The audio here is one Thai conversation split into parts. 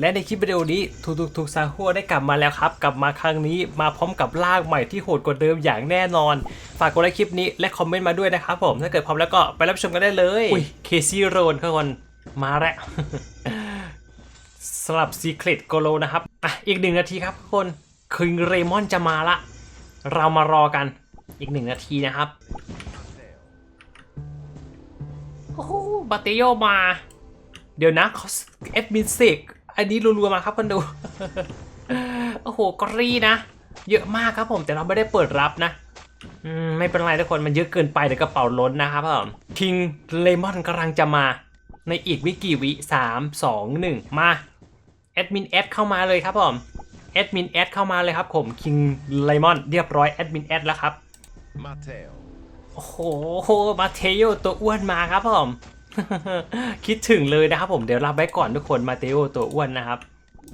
และในคลิปวิดีโอนี้ทูทูทูซาฮัวได้กลับมาแล้วครับ กลับมาครั้งนี้มาพร้อมกับร่างใหม่ที่โหดกว่าเดิมอย่างแน่นอน ฝากกดไลค์คลิปนี้และคอมเมนต์มาด้วยนะครับผม ถ้าเกิดพร้อมแล้วก็ไปรับชมกันได้เลย อุ้ยเคซี่โรนครับคนมาแล้วสำหรับ Secret g o l o นะครับอะอีกหนึ่งนาทีครับทุกคนคิงเรมอนจะมาละ เรามารอกันอีกหนึ่งนาทีนะครับโอ้โหบาเตโยมา เดี๋ยวนะเขาแอดมินเสก อันนี้รัวๆมาครับคนดู โอ้โหกรีนะ เยอะมากครับผมแต่เราไม่ได้เปิดรับนะอืมไม่เป็นไรทุกคนมันเยอะเกินไปเดี๋ยวกระเป๋าล้นนะครับผมคิงเลมอนกำลังจะมา ในอีกไม่กี่วิสามสองหนึ่งมาแอดมินแอดเข้ามาเลยครับผมแอดมินแอดเข้ามาเลยครับผมคิงเลมอนเรียบร้อยแอดมินแอดแล้วครับ Matteo. โอ้โหมาเทโยตัวอ้วนมาครับผม คิดถึงเลยนะครับผมเดี๋ยวรับไว้ก่อนทุกคนมาเทโยตัวอ้วนนะครับ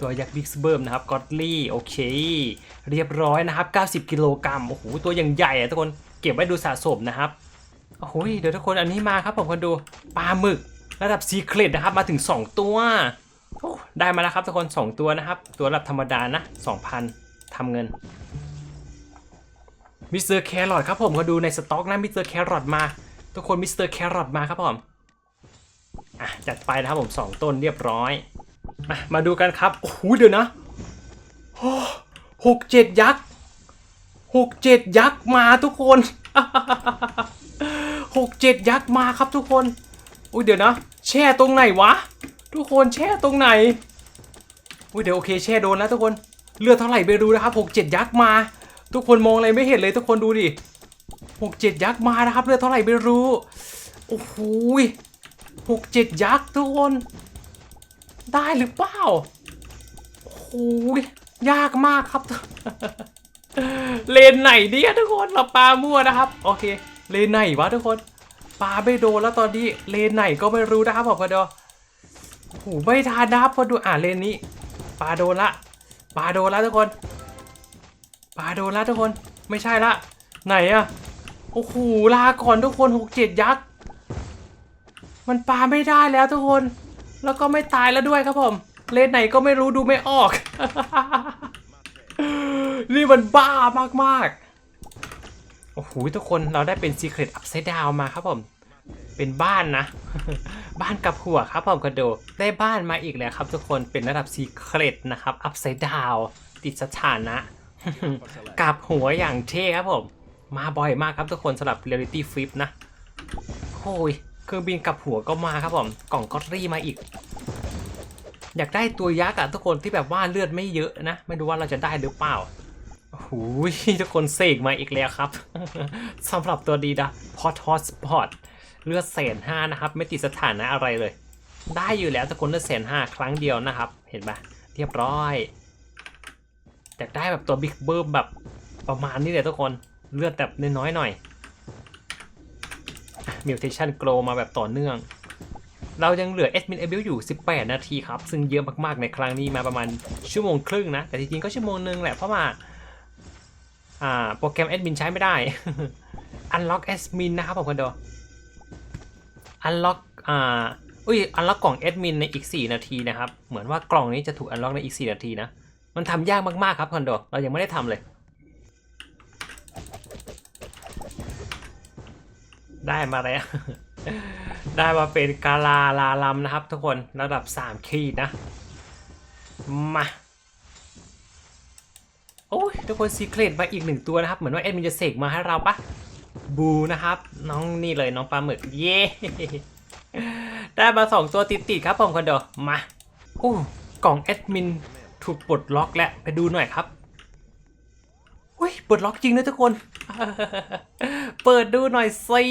ตัวยักษ์บิ๊กเบิร์มนะครับกอตลี่โอเค เรียบร้อยนะครับ 90 กิโลกรัมโอ้โหตัวยังใหญ่อะทุกคนเก็บไว้ดูสะสมนะครับโอ้โหเดี๋ยวทุกคนอันนี้มาครับผมคนดูปลาหมึกระดับซีเครตนะครับมาถึง 2 ตัวได้มาแล้วครับทุกคน 2 ตัวนะครับ ตัวระดับธรรมดานะ 2,000ทำเงินมิสเตอร์แครอทครับผมก็ดูในสต็อกนะมิสเตอร์แครอทมา ทุกคนมิสเตอร์แครอทมาครับผม อะจัดไปนะครับผมสองต้นเรียบร้อยอะมาดูกันครับโอ้โหเดี๋ยวนะหกเจ็ดยักษ์หกเจ็ดยักษ์มาทุกคนหกเจ็ดยักษ์มาครับทุกคนอุ้ยเดี๋ยวนะ แช่ตรงไหนวะ ทุกคนแช่ตรงไหนอุ้ยเดี๋ยวโอเคแช่โดนแล้วทุกคนเลือดเท่าไหร่ไปดูนะครับหกเจ็ดยักษ์มา ทุกคนมองอะไรไม่เห็นเลยทุกคนดูดิหกเจ็ดยักษ์มานะครับ เลือดเท่าไหร่ไม่รู้โอ้โห หกเจ็ดยักษ์ทุกคน ได้หรือเปล่าโอ้โหยากมากครับ เลนไหนเนี่ยทุกคนเราปลามั่วนะครับ โอเค เลนไหนวะทุกคนปลาไม่โดนแล้วตอนนี้เลนไหนก็ไม่รู้นะครับผมพอดอโอ้โหไม่ทันนะครับพอดูอ่านเลนนี้ปลาโดนละปลาโดนละทุกคนปลาโดนล้วทุกคน ไม่ใช่ละ ไหนอะโอ้โหลาก่อนทุกคนหกเจ็ดยักษ์ มันปาไม่ได้แล้วทุกคน แล้วก็ไม่ตายแล้วด้วยครับผม เลนไหนก็ไม่รู้ดูไม่ออก นี่มันบ้ามากๆ โอ้โหทุกคนเราได้เป็น Secret Upside Down มาครับผม เป็นบ้านนะ บ้านกับหัวครับผมกระโดดได้บ้านมาอีกแล้วครับ ทุกคนเป็นระดับ Secret นะครับ Upside Down ติดสถานะกับหัวอย่างเท่ครับผม มาบ่อยมากครับทุกคนสำหรับ Reality Flip นะโอ้ย เครื่องบินกับหัวก็มาครับผม กล่องก็ตรี่มาอีก อยากได้ตัวยักษ์อะทุกคนที่แบบว่าเลือดไม่เยอะนะ ไม่รู้ว่าเราจะได้หรือเปล่าโอ้โหทุกคนเสกมาอีกแล้วครับ สำหรับตัวดีนะพอทอสปอร์ตเลือดแสนห้านะครับ ไม่ติดสถานะอะไรเลย ได้อยู่แล้วทุกคนเลือดแสนห้าครั้งเดียวนะครับ เห็นปะเรียบร้อยอยากได้แบบตัวบิ๊กเบิร์มแบบประมาณนี้เลยทุกคนเลือดแบบน้อยๆหน่อย มิวเทชันโกลมาแบบต่อเนื่อง เรายังเหลือ a d m i n a b i l อยู่ 18 นาทีครับ ซึ่งเยอะมากๆในครั้งนี้มาประมาณชั่วโมงครึ่งนะ แต่จริงๆก็ชั่วโมงนึงแหละเพราะว่าอ่าโปรแกรม Admin ใช้ไม่ได้ Unlock Admin นะครับผมคนเดียว Unlock อ่าอุ้ย Unlock กกล่อง Admin ในอีก 4 นาทีนะครับ เหมือนว่ากล่องนี้จะถูก Unlock ในอีก 4 นาทีนะ มันทำยากมาก ๆ ครับคอนโด เรายังไม่ได้ทำเลย ได้มาแล้ว ได้มาเป็นกาลาลาลัมนะครับ ทุกคนระดับ 3 ขีดนะ มา โอ้ยทุกคนซีเครตมาอีกหนึ่งตัวนะครับ เหมือนว่าเอ็ดมินจะเสกมาให้เราปะบูนะครับ น้องนี่เลยน้องปลาหมึก เย้ได้มา 2 ตัวติดๆครับผมคอนโดมาโอ้กล่องแอดมินถูกปลดล็อกแล้วไปดูหน่อยครับอุ้ยปลดล็อกจริงนะทุกคน เปิดดูหน่อยสิ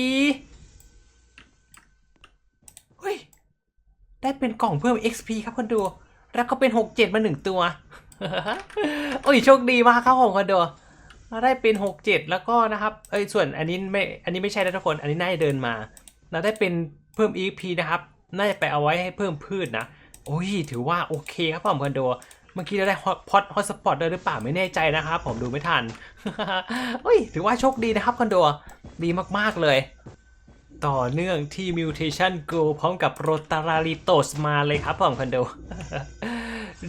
เฮ้ย ได้เป็นกล่องเพิ่ม XP ครับคนดู แล้วก็เป็น 67 มาหนึ่งตัว โอ้ย โชคดีมากครับผมคนดูเราได้เป็น 67 แล้วก็นะครับ เอ้ย ส่วนอันนี้ไม่ อันนี้ไม่ใช่นะทุกคน อันนี้น่าจะเดินมา เราได้เป็นเพิ่ม EP นะครับ น่าจะไปเอาไว้ให้เพิ่มพืชนะ โอ้ย ถือว่าโอเคครับผมคนโด เมื่อกี้เราได้ฮอตพอตฮอตสปอตด้หรือเปล่าไม่แน่ใจนะครับผมดูไม่ทันเฮ้ยถือว่าโชคดีนะครับคอนโดดีมากๆเลย ต่อเนื่องที่ Mutation Go พร้อมกับโรตาราริโตสมาเลยครับผมคอนโด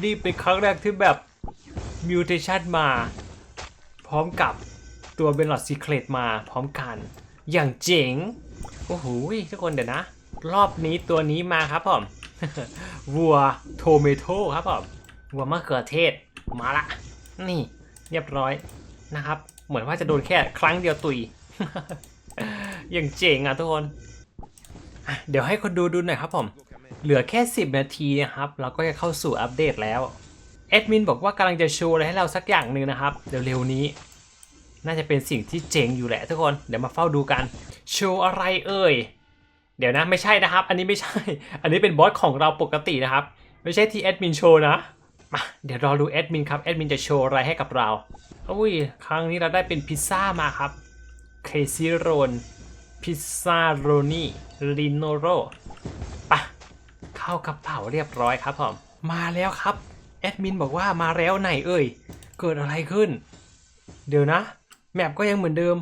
นี่เป็นครั้งแรกที่แบบมิวเทชันมา พร้อมกับตัวเบนลอดซีเครตมาพร้อมกัน อย่างเจ๋งโอ้โหทุกคนเดี๋ยวนะ รอบนี้ตัวนี้มาครับผมวัวโทเมโต้ครับผม วัวมะเขือเทศมาละ นี่เรียบร้อยนะครับ เหมือนว่าจะโดนแค่ครั้งเดียวตุยอย่างเจ๋งอะทุกคน เดี๋ยวให้คนดูดูหน่อยครับผม เหลือแค่ 10 นาทีนะครับ เราก็จะเข้าสู่อัปเดตแล้วแอดมินบอกว่ากำลังจะโชว์อะไรให้เราสักอย่างหนึ่งนะครับ เร็วๆนี้ น่าจะเป็นสิ่งที่เจ๋งอยู่แหละทุกคน เดี๋ยวมาเฝ้าดูกัน โชว์อะไรเอ่ย เดี๋ยวนะไม่ใช่นะครับ อันนี้ไม่ใช่ อันนี้เป็นบอสของเราปกตินะครับ ไม่ใช่ที่แอดมินโชว์นะ มาเดี๋ยวรอดูแอดมินครับแอดมินจะโชว์อะไรให้กับเราอุ้ยครั้งนี้เราได้เป็นพิซซ่ามาครับเคซิโรนพิซซ่าโรนี่ลิโนโรปะเข้ากระเป๋าเรียบร้อยครับผมมาแล้วครับแอดมินบอกว่ามาแล้วไหนเอ่ย เกิดอะไรขึ้น เดี๋ยวนะ แมปก็ยังเหมือนเดิม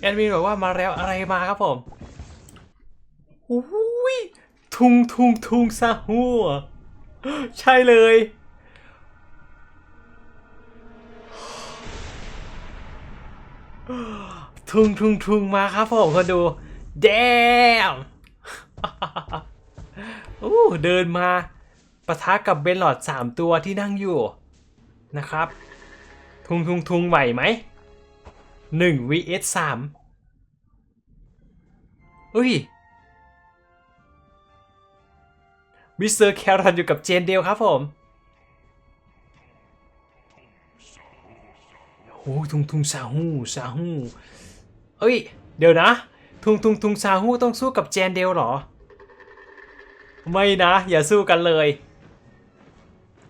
แอดมินบอกว่ามาแล้วอะไรมาครับผมโอ้ยทุงทุงทุงซาหัว ใช่เลย ทุงทุงทุงมาครับผมคนดูแดมอู้เดินมาปะทะกับเบนหลอดสามตัวที่นั่งอยู่นะครับ ทุงทุงทุงไหวไหมหนึ่ง vs สามอุ้ย มิสเตอร์แครอนอยู่กับเจนเดลครับผมโอ้ทุงทุงซาฮูซาฮูเอ้ย เดี๋ยวนะ ทุงทุงทุงซาฮูต้องสู้กับเจนเดลเหรอ ไม่นะ อย่าสู้กันเลย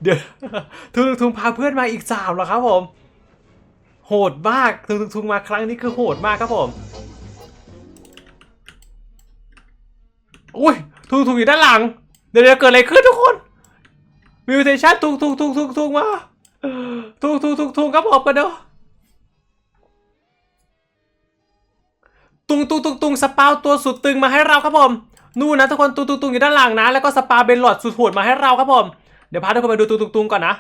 เดี๋ยวทุงทุงทงพาเพื่อนมาอีกสามเหรอครับผม โหดมากทุงทุงทุงมาครั้งนี้คือโหดมากครับผมอุ้ยทุงทุงอยู่ด้านหลัง เดี๋ยวเดี๋ยวเกิดอะไรขึ้นทุกคนมิวเทชันทุงทุงทุงทุงทุงมาทุงทุงทุงทุงครับผมกันเด้อตุงตุงตุงตุงสปาวตัวสุดตึงมาให้เราครับผมนู่นนะทุกคนตุงตุงตุงอยู่ด้านหลังนะ แล้วก็สปาเบนหลอดสุดโหดมาให้เราครับผมเดี๋ยวพาทุกคนไปดูตุงตุงตุงก่อนนะ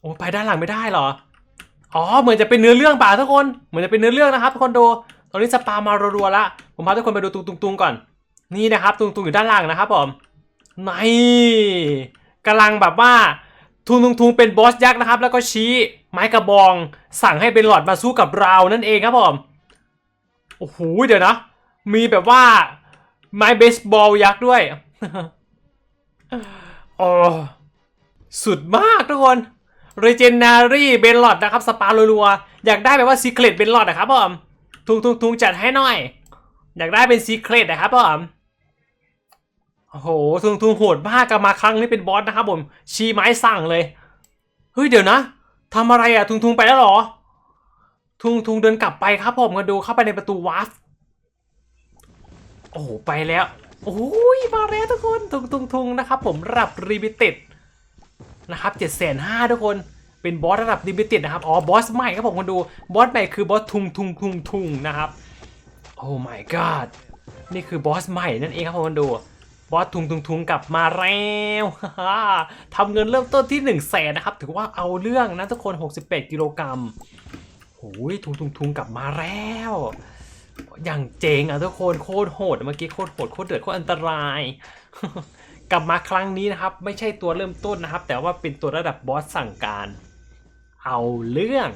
โอ้ไปด้านหลังไม่ได้เหรออ๋อเหมือนจะเป็นเนื้อเรื่องป่าทุกคนเหมือนจะเป็นเนื้อเรื่องนะครับทุกคนดูตอนนี้สปามารัวๆละผมพาทุกคนไปดูตุงตุงตุงก่อน นี่นะครับตุงตุงอยู่ด้านล่างนะครับผมนี่กำลังแบบว่าทุงทุงทุงเป็นบอสยักษ์นะครับ แล้วก็ชี้ไม้กระบอง สั่งให้เป็นหลอดมาสู้กับเรานั่นเองครับผมโอ้โหเดี๋ยวนะ มีแบบว่าไม้เบสบอลยักษ์ด้วยโอ้สุดมากทุกคน Legendary เบนลอดนะครับ สปารัวๆอยากได้แบบว่า Secret เบนลอดนะครับผมทุงทุงทุงจัดให้หน่อย อยากได้เป็น Secret นะครับผม โอ้โหทุงทุงโหดมากกลับมาครั้งนี้เป็นบอสนะครับผมชี้ไม้สั่งเลย เฮ้ยเดี๋ยวนะทำอะไรอะทุงทุงไปแล้วหรอ ทุงทุงเดินกลับไปครับผมกันดูเข้าไปในประตูวาร์ฟโอ้โหไปแล้วโอ้ยมาแล้วทุกคนทุงทุงทุงนะครับผมระดับรีบิต็ดนะครับเจ็ดแสนห้าทุกคนเป็นบอสระดับรีบิต็ดนะครับ อ๋อ บอสใหม่ครับผมกันดู บอสใหม่คือบอสทุงทุงทุงทุงนะครับ โอ้ my god นี่คือบอสใหม่นั่นเองครับผมกันดู บอสทุงทุงทุงกลับมาแล้วทำเงินเริ่มต้นที่1นึ่งแสนนะครับ ถือว่าเอาเรื่องนะทุกคน 68 กิโลกรัมโอ้ยทุงทุงทุงกลับมาแล้ว อย่างเจ๋งอะทุกคนโคตรโหดเมื่อกี้โคตรโหดโคตรเดือดโคตรอันตราย กลับมาครั้งนี้นะครับ ไม่ใช่ตัวเริ่มต้นนะครับ แต่ว่าเป็นตัวระดับบอสสั่งการ เอาเรื่อง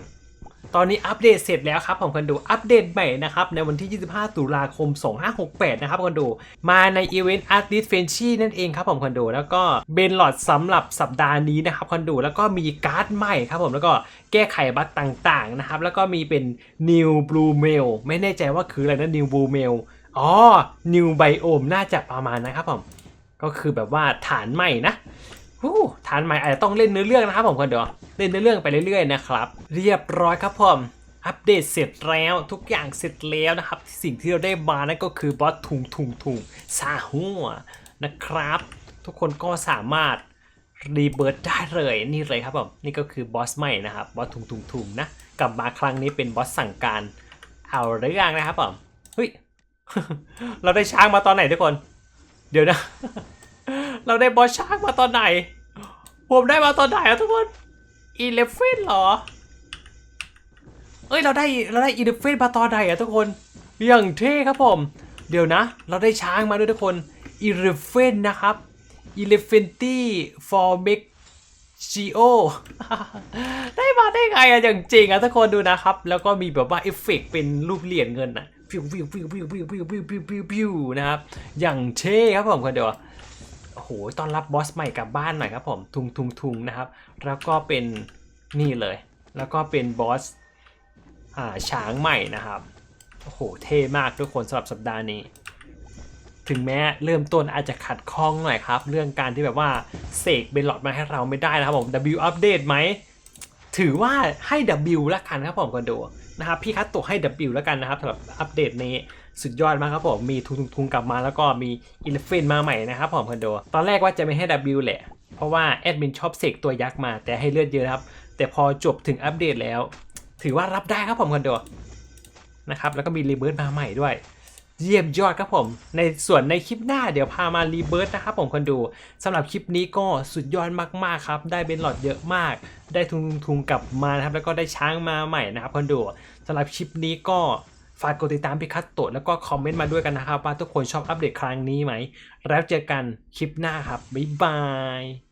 ตอนนี้อัปเดตเสร็จแล้วครับผมคนดูอัปเดตใหม่นะครับในวันที่ 25 ตุลาคม 2568 นะครับคนดู มาในอีเวนต์ Artist f r e n c h i นั่นเองครับผมคนดูแล้วก็เบนหลอดสำหรับสัปดาห์นี้นะครับคนดูแล้วก็มีการ์ดใหม่ครับผมแล้วก็แก้ไขบั๊กต่างๆนะครับแล้วก็มีเป็น New Blue Mail ไม่แน่ใจว่าคืออะไรนะ New Blue Mail อ๋อ New Biome น่าจะประมาณนะครับผมก็คือแบบว่าฐานใหม่นะ ฮู้ฐานใหม่อาจจะต้องเล่นเนื้อเรื่องนะครับผมคนเดียวเล่นเนื้อเรื่องไปเรื่อยๆนะครับ เรียบร้อยครับผมอัปเดตเสร็จแล้วทุกอย่างเสร็จแล้วนะครับ สิ่งที่เราได้มานั่นก็คือบอสทุงทุงทุงซาหัวนะครับ ทุกคนก็สามารถรีเบิร์ดได้เลยนี่เลยครับผมนี่ก็คือบอสใหม่นะครับบอสทุงทุงทุงนะกลับมาครั้งนี้เป็นบอสสั่งการเอาเรื่องนะครับผมเฮ้ยเราได้ช้างมาตอนไหนทุกคน เดี๋ยวนะ เราได้บอสชาร์กมาตอนไหน ผมได้มาตอนไหนอะทุกคนอีเลฟเฟนเหรอ เอ้ยเราได้เราได้อีเลฟเฟนมาตอนไหนอะทุกคนอย่างเท่ครับผม เดี๋ยวนะ เราได้ช้างมาด้วยทุกคนอีเลฟเฟนนะครับอีเลฟเฟนตี้ฟอร์เมกจีโอได้มาได้ไงอะอย่างจริงอะทุกคนดูนะครับ แล้วก็มีแบบว่าเอฟเฟกต์เป็นรูปเหรียญเงินอะพิวพิวพิวพิวพิวพิวพิวพิวพิวพิวนะครับ อย่างเท่ครับผมคนเดียว ต้อนรับบอสใหม่กลับบ้านหน่อยครับผมทุงทุงทุงนะครับ แล้วก็เป็นนี่เลย แล้วก็เป็นบอสอ่าช้างใหม่นะครับโอ้โหเท่มากทุกคนสำหรับสัปดาห์นี้ ถึงแม้เริ่มต้นอาจจะขัดข้องหน่อยครับ เรื่องการที่แบบว่าเสกเบลลอดมาให้เราไม่ได้นะครับผม W อัปเดตไหม ถือว่าให้ W ละกันครับผมคนดูนะครับพี่คัตโตให้ W ละกันนะครับสำหรับอัปเดตนี้สุดยอดมากครับผมมีทุงทุงๆกลับมาแล้วก็มีอิเลฟเฟนมาใหม่นะครับผมคอนโด ตอนแรกว่าจะไม่ให้ W แหละ เพราะว่าแอดมินชอบเสกตัวยักษ์มาแต่ให้เลือดเยอะครับ แต่พอจบถึงอัปเดตแล้ว ถือว่ารับได้ครับผมคอนโดนะครับแล้วก็มีรีเบิร์มาใหม่ด้วย เยี่ยมยอดครับผม ในส่วนในคลิปหน้าเดี๋ยวพามารีเบิร์ตนะครับผมคนดูสำหรับคลิปนี้ก็สุดยอดมากๆครับ ได้เบนหลอดเยอะมาก ได้ทุงทุงกลับมานะครับ แล้วก็ได้ช้างมาใหม่นะครับคนดูสำหรับคลิปนี้ก็ฝากกดติดตามพิคัตโตแล้วก็คอมเมนต์มาด้วยกันนะครับ ว่าทุกคนชอบอัปเดตครั้งนี้ไหม แล้วเจอกันคลิปหน้าครับบ๊ายบาย